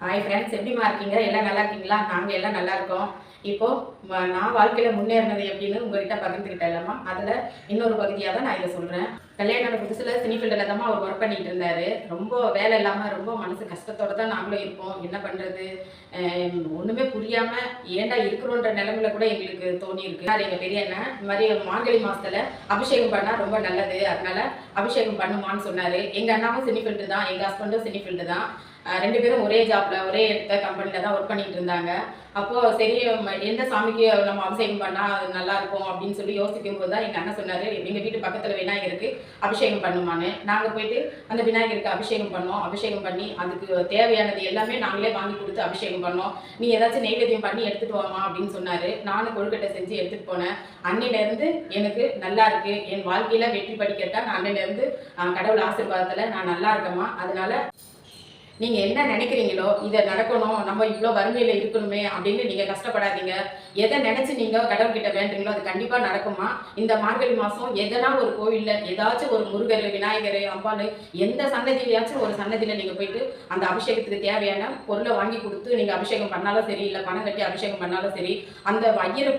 Hi friends எப்படிமா இருக்கீங்க? எல்லாம் நல்லா இருக்கீங்களா? நாங்கள் எல்லாம் நல்லா இருக்கோம். இப்போது நான் வாழ்க்கையில் முன்னேறினது எப்படின்னு உங்கள்கிட்ட பகிர்ந்துக்கிட்டேன் இல்லாமா அதில் இன்னொரு பகுதியாக தான் நான் இதை சொல்கிறேன் கல்யாண புதுசில் சினி ஃபீல்டில் தான் அவர் ஒர்க் பண்ணிட்டு இருந்தார். ரொம்ப வேலை இல்லாமல் ரொம்ப மனசு கஷ்டத்தோடு தான் நாங்களும் இருப்போம். என்ன பண்ணுறது ஒன்றுமே புரியாமல் ஏன்டா இருக்கிறோன்ற நிலமையில கூட எங்களுக்கு தோணி இருக்கு அது எங்கள் பெரிய அண்ணன் இந்த மாதிரி மார்கழி மாதத்தில் அபிஷேகம் பண்ணால் ரொம்ப நல்லது. அதனால அபிஷேகம் பண்ணுமான்னு சொன்னார். எங்கள் அண்ணாவும் சினி ஃபீல்டு தான் எங்கள் ஹஸ்பண்டும் சினி ஃபீல்டு தான். ரெண்டு பேரும் ஒரே ஜாப்ல ஒரே இடத்த கம்பெனில தான் ஒர்க் பண்ணிட்டு இருந்தாங்க. அப்போ சரி எந்த சாமிக்கு நம்ம அபிஷேகம் பண்ணா அது நல்லா இருக்கும் அப்படின்னு சொல்லி யோசிக்கும் போது தான் எங்க அண்ணன் சொன்னாரு. எங்க வீட்டு பக்கத்துல விநாயகருக்கு அபிஷேகம் பண்ணுமான்னு. நாங்கள் போயிட்டு அந்த விநாயகருக்கு அபிஷேகம் பண்ணோம். அபிஷேகம் பண்ணி அதுக்கு தேவையானது எல்லாமே நாங்களே வாங்கி கொடுத்து அபிஷேகம் பண்ணோம். நீ ஏதாச்சும் நெய்வேத்தியம் பண்ணி எடுத்துட்டு வாமா அப்படின்னு சொன்னார். நானும் கொழுக்கட்டை செஞ்சு எடுத்துகிட்டு போனேன். அன்னையிலேருந்து எனக்கு நல்லா இருக்கு. என் வாழ்க்கையில் வெற்றி படிக்கட்டா நான் அன்னையிலேருந்து கடவுள் ஆசீர்வாதத்தில் நான் நல்லா இருக்கேம்மா. அதனால நீங்க என்ன நினைக்கிறீங்களோ இதை நடக்கணும் நம்ம இவ்வளோ வறுமையில இருக்கணுமே அப்படின்னு நீங்க கஷ்டப்படாதீங்க. எதை நினைச்சு நீங்க கடவுள்கிட்ட வேண்டுறீங்களோ அது கண்டிப்பா நடக்குமா? இந்த மார்கழி மாசம் எதனா ஒரு கோவில்ல ஏதாச்சும் ஒரு முருகர் விநாயகர் அம்பாள் எந்த சன்னதியிலையாச்சும் ஒரு சன்னதியில நீங்க போயிட்டு அந்த அபிஷேகத்துக்கு தேவையான பொருளை வாங்கி கொடுத்து நீங்க அபிஷேகம் பண்ணாலும் சரி இல்ல பணம் கட்டி அபிஷேகம் பண்ணாலும் சரி அந்த வயிறு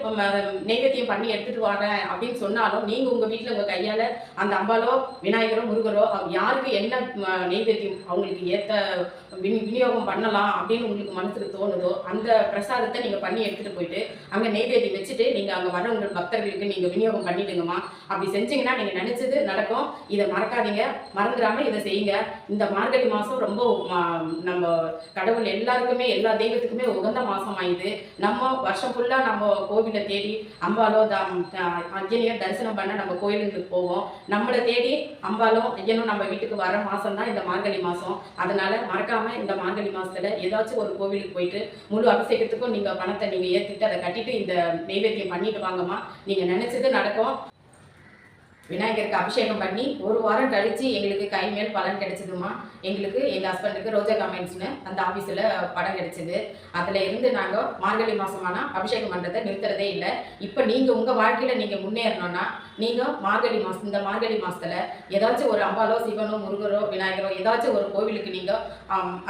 நெய்வேத்தியம் பண்ணி எடுத்துட்டு வரேன் அப்படின்னு சொன்னாலும் நீங்க உங்க வீட்டுல உங்க கையால அந்த அம்பாலோ விநாயகரோ முருகரோ யாருக்கு என்ன நெய்வேத்தியம் அவங்களுக்கு ஏத்த விநியோகம் பண்ணலாம் அப்படின்னு உங்களுக்கு மனசுக்கு தோணுதோ அந்த பிரசாதத்தை நீங்கள் பண்ணி எடுத்துகிட்டு போயிட்டு அங்கே நெய்வேதி வச்சுட்டு நீங்கள் அங்கே வர உங்கள் பக்தர்களுக்கு நீங்கள் விநியோகம் பண்ணிடுங்கம்மா. அப்படி செஞ்சீங்கன்னா நீங்கள் நினச்சது நடக்கும். இதை மறக்காதீங்க. மறந்துடாமல் இதை செய்யுங்க. இந்த மார்கழி மாதம் ரொம்ப நம்ம கடவுள் எல்லாருக்குமே எல்லா தெய்வத்துக்குமே உகந்த மாதம் ஆயுது நம்ம வருஷம் ஃபுல்லாக நம்ம கோவிலை தேடி அம்பாலோ தாம் அஞ்சனையோ தரிசனம் பண்ண நம்ம கோயிலுக்கு போவோம். நம்மளை தேடி அம்பாலும் ஐயனும் நம்ம வீட்டுக்கு வர மாதம் தான் இந்த மார்கழி மாதம் அதனால மறக்காம இந்த மாங்கனி மாசத்துல ஏதாச்சும் ஒரு கோவிலுக்கு போயிட்டு முழு அபிஷேகத்துக்கும் நீங்க பணத்தை நீங்க ஏற்றிட்டு அதை கட்டிட்டு இந்த நெய்வேத்தியம் பண்ணிட்டு வாங்கம்மா. நீங்க நினைச்சது நடக்கும். விநாயகருக்கு அபிஷேகம் பண்ணி ஒரு வாரம் கழித்து எங்களுக்கு கை மேல் பலன் கிடைச்சதுமா? எங்களுக்கு எங்கள் ஹஸ்பண்டுக்கு ரோஜா கமெண்ட்ஸ்னு அந்த ஆஃபீஸில் படம் கிடைச்சிது. அதில் இருந்து நாங்கள் மார்கழி மாதமானால் அபிஷேகம் பண்ணுறதை நிறுத்துறதே இல்லை. இப்போ நீங்கள் உங்கள் வாழ்க்கையில் நீங்கள் முன்னேறணும்னா நீங்கள் மார்கழி மாதம் இந்த மார்கழி மாதத்தில் ஏதாச்சும் ஒரு அம்பாலோ சிவனோ முருகரோ விநாயகரோ ஏதாச்சும் ஒரு கோவிலுக்கு நீங்கள்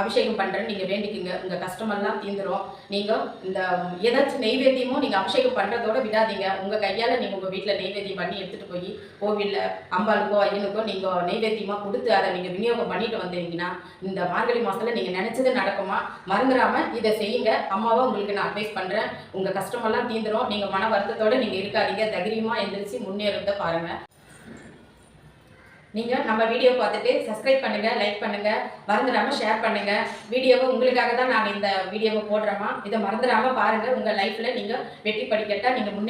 அபிஷேகம் பண்ணுறேன்னு நீங்கள் வேண்டிக்குங்க. உங்கள் கஷ்டமெல்லாம் தீந்துடும் நீங்கள் இந்த ஏதாச்சும் நெய்வேத்தியமும் நீங்கள் அபிஷேகம் பண்ணுறதோட விடாதீங்க. உங்கள் கையால் நீங்கள் உங்கள் வீட்டில் நெய்வேத்தியம் பண்ணி எடுத்துகிட்டு போய் கோவில்ல அம்பாளுக்கோ ஐயனுக்கோ நீங்கள் நைவேத்தியமாக கொடுத்து அதை நீங்கள் விநியோகம் பண்ணிட்டு வந்தீங்கன்னா இந்த மார்கழி மாதத்தில் நீங்கள் நினச்சது நடக்குமா? மறந்துடாமல் இதை செய்யுங்க. அம்மாவை உங்களுக்கு நான் அட்வைஸ் பண்ணுறேன் உங்கள் கஷ்டமெல்லாம் தீந்துடும் நீங்கள் மன வருத்தத்தோடு நீங்கள் இருக்காதீங்க. தைரியமாக எந்திரிச்சு முன்னேறத பாருங்கள் நீங்கள் நம்ம வீடியோ பார்த்துட்டு சப்ஸ்கிரைப் பண்ணுங்கள் லைக் பண்ணுங்கள் மறந்துடாமல் ஷேர் பண்ணுங்கள் வீடியோவை உங்களுக்காக தான் நாங்கள் இந்த வீடியோவை போடுறோமா இதை மறந்துடாமல் பாருங்கள் உங்கள் லைஃப்பில் நீங்கள் வெற்றி படிக்கட்டா நீங்கள் முன்னே